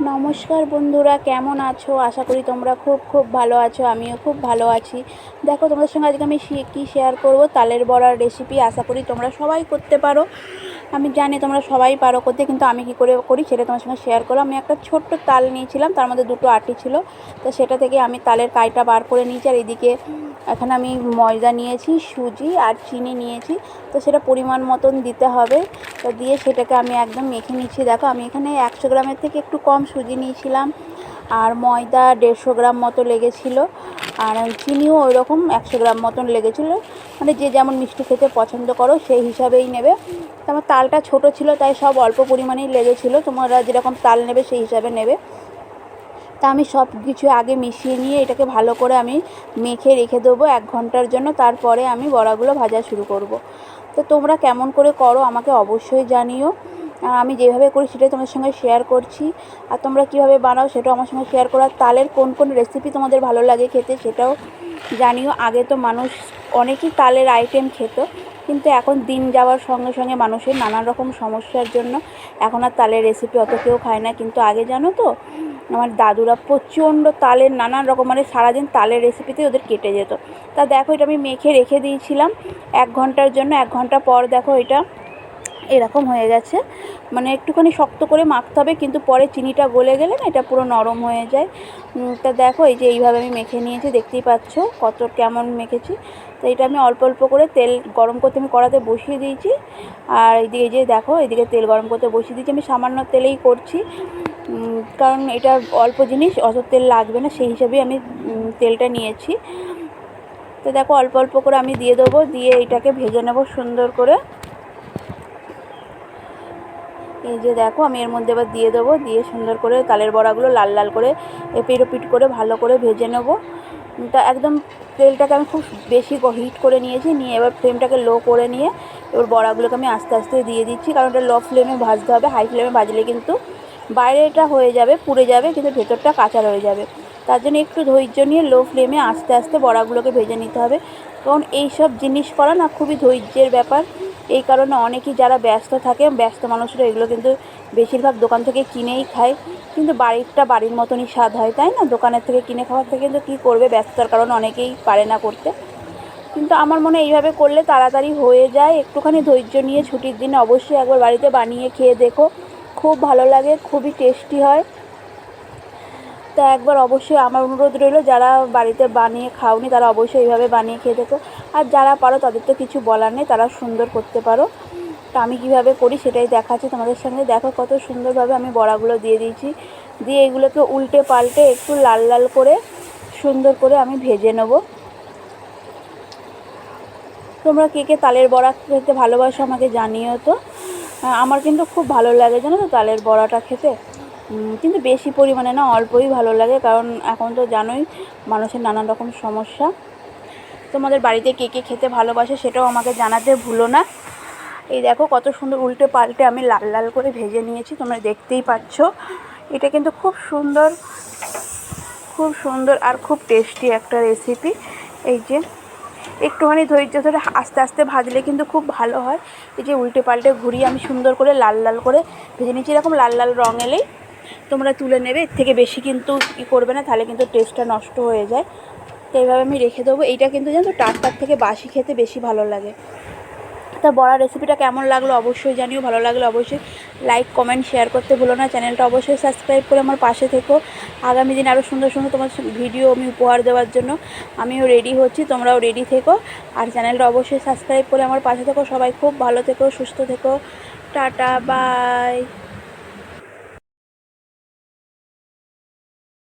নমস্কার বন্ধুরা, কেমন আছো? আশা করি তোমরা খুব খুব ভালো আছো, আমিও খুব ভালো আছি। দেখো, তোমাদের সঙ্গে আজকে আমি কী শেয়ার করব? তালের বড়ার রেসিপি আশা করি তোমরা সবাই করতে পারো। আমি জানি তোমরা সবাই পারো করতে, কিন্তু আমি কী করে করি সেটা তোমার সঙ্গে শেয়ার করলাম। আমি একটা ছোট্ট তাল নিয়েছিলাম, তার মধ্যে দুটো আটি ছিল। তো সেটা থেকে আমি তালের কাইটা বার করে নিয়েছি, আর এদিকে এখানে আমি ময়দা নিয়েছি, সুজি আর চিনি নিয়েছি। তো সেটা পরিমাণ মতন দিতে হবে। তো দিয়ে সেটাকে আমি একদম মেখে নিচ্ছি। দেখো, আমি এখানে একশো গ্রামের থেকে একটু কম সুজি নিয়েছিলাম, আর ময়দা দেড়শো গ্রাম মতো লেগেছিলো। আর চিনিও ওই রকম একশো গ্রাম মতন লেগেছিলো। মানে যে যেমন মিষ্টি খেতে পছন্দ করো, সেই হিসাবেই নেবে। তো আমার তালটা ছোট ছিল, তাই সব অল্প পরিমাণেই লেগেছিলো। তোমরা যেরকম তাল নেবে, সেই হিসাবে নেবে। তা আমি সব কিছু আগে মিশিয়ে নিয়ে এটাকে ভালো করে আমি মেখে রেখে দেবো এক ঘণ্টার জন্য। তারপরে আমি বড়াগুলো ভাজা শুরু করব। তো তোমরা কেমন করে করো আমাকে অবশ্যই জানিও। আমি যেভাবে করি সেটাই তোমাদের সঙ্গে শেয়ার করছি। আর তোমরা কীভাবে বানাও সেটাও আমার সঙ্গে শেয়ার করো। তালের কোন কোন রেসিপি তোমাদের ভালো লাগে খেতে সেটাও জানিও। আগে তো মানুষ অনেকই তালের আইটেম খেত, কিন্তু এখন দিন যাওয়ার সঙ্গে সঙ্গে মানুষের নানান রকম সমস্যার জন্য এখন আর তালের রেসিপি অত কেউ খায় না। কিন্তু আগে জানো তো, আমার দাদুরা প্রচণ্ড তালের নানান রকম মানে সারাদিন তালের রেসিপিতে ওদের কেটে যেত। তা দেখো এটা আমি মেখে রেখে দিয়েছিলাম এক ঘণ্টার জন্য। এক ঘণ্টা পর দেখো এটা এরকম হয়ে গেছে। মানে একটুখানি শক্ত করে মাখতে হবে, কিন্তু পরে চিনিটা গলে গেলে না এটা পুরো নরম হয়ে যায়। তা দেখো এই যে এইভাবে আমি মেখে নিয়েছি, দেখতেই পাচ্ছ কত কেমন মেখেছি। তো এটা আমি অল্প অল্প করে তেল গরম করতে আমি কড়াতে বসিয়ে দিয়েছি। আর এইদিকে যে দেখো এদিকে তেল গরম করতে বসিয়ে দিয়েছি। আমি সামান্য তেলেই করছি। কারণ এটা অল্প জিনিস, অত তেল লাগবে না, সেই হিসাবেই আমি তেলটা নিয়েছি। তো দেখো অল্প অল্প করে আমি দিয়ে দেবো, দিয়ে এটাকে ভেজে নেব সুন্দর করে। এই যে দেখো, আমি এর মধ্যে এবার দিয়ে দেবো, দিয়ে সুন্দর করে তালের বড়াগুলো লাল লাল করে এপিট ওপিট করে ভালো করে ভেজে নেব। তা একদম তেলটাকে আমি খুব বেশি হিট করে নিয়েছি, নিয়ে এবার ফ্লেমটাকে লো করে নিয়ে এবার বড়াগুলোকে আমি আস্তে আস্তে দিয়ে দিচ্ছি, কারণ এটা লো ফ্লেমে ভাজতে হবে হাই ফ্লেমে ভাজলে কিন্তু বাইরেটা হয়ে যাবে, পুড়ে যাবে, কিন্তু ভেতরটা কাঁচা রয়ে যাবে। তার জন্য একটু ধৈর্য নিয়ে লো ফ্লেমে আস্তে আস্তে বড়াগুলোকে ভেজে নিতে হবে। কারণ এই সব জিনিস করা না খুবই ধৈর্যের ব্যাপার। এই কারণে অনেকেই যারা ব্যস্ত থাকে, ব্যস্ত মানুষরা এগুলো কিন্তু বেশিরভাগ দোকান থেকে কিনেই খায়। কিন্তু বাড়িরটা বাড়ির মতনই স্বাদ হয়, তাই না? দোকানের থেকে কিনে খাওয়ার থেকে কিন্তু কী করবে? ব্যস্ততার কারণে অনেকেই পারে না করতে। কিন্তু আমার মনে এইভাবে করলে তাড়াতাড়ি হয়ে যায়। একটুখানি ধৈর্য নিয়ে ছুটির দিনে অবশ্যই একবার বাড়িতে বানিয়ে খেয়ে দেখো। খুব ভালো লাগে, খুবই টেস্টি হয়। তা একবার অবশ্যই আমার অনুরোধ রইল, যারা বাড়িতে বানিয়ে খাওনি তারা অবশ্যই এইভাবে বানিয়ে খেয়ে দেখো। আর যারা পারো তাদের তো কিছু বলার নেই, তারা সুন্দর করতে পারো। তা আমি কীভাবে করি সেটাই দেখাচ্ছি তোমাদের সঙ্গে। দেখো কত সুন্দরভাবে আমি বড়াগুলো দিয়ে দিয়েছি। দিয়ে এগুলোকে উল্টে পাল্টে একটু লাল লাল করে, সুন্দর করে আমি ভেজে নেব। তোমরা কে কে তালের বড়া খেতে ভালোবাসো আমাকে জানিও তো। আমার কিন্তু খুব ভালো লাগে জানো তো তালের বড়াটা খেতে। কিন্তু বেশি পরিমাণে না, অল্পই ভালো লাগে, কারণ এখন তো জানোই মানুষের নানান রকম সমস্যা। তোমাদের বাড়িতে কে কে খেতে ভালোবাসে সেটাও আমাকে জানাতে ভুলো না। এই দেখো কত সুন্দর উল্টে পাল্টে আমি লাল লাল করে ভেজে নিয়েছি, তোমরা দেখতেই পাচ্ছ। এটা কিন্তু খুব সুন্দর খুব সুন্দর আর খুব টেস্টি একটা রেসিপি এই যে, একটুখানি ধৈর্য ধরে আস্তে আস্তে ভাজলে কিন্তু খুব ভালো হয়। এই যে উল্টে পাল্টে ঘুরিয়ে আমি সুন্দর করে লাল লাল করে ভেজে নিয়েছি, এরকম লাল লাল রঙ এলেই তোমরা তুলে নেবে, এর থেকে বেশি কিন্তু ই করবে না, তাহলে কিন্তু টেস্টটা নষ্ট হয়ে যায়। তো এইভাবে আমি রেখে দেবো। এইটা কিন্তু জানো, টাটকার থেকে বাসি খেতে বেশি ভালো লাগে। তা বড়া রেসিপিটা কেমন লাগল অবশ্যই জানিও, ভালো লাগল অবশ্যই লাইক কমেন্ট শেয়ার করতে ভুলো না। চ্যানেলটা অবশ্যই সাবস্ক্রাইব করে আমার পাশে থেকো। আগামী দিন আরও সুন্দর সুন্দর তোমার ভিডিও আমি উপহার দেওয়ার জন্য আমিও রেডি হচ্ছি, তোমরাও রেডি থেকো। আর চ্যানেলটা অবশ্যই সাবস্ক্রাইব করে আমার পাশে থেকো। সবাই খুব ভালো থেকো, সুস্থ থেকো। Tata bye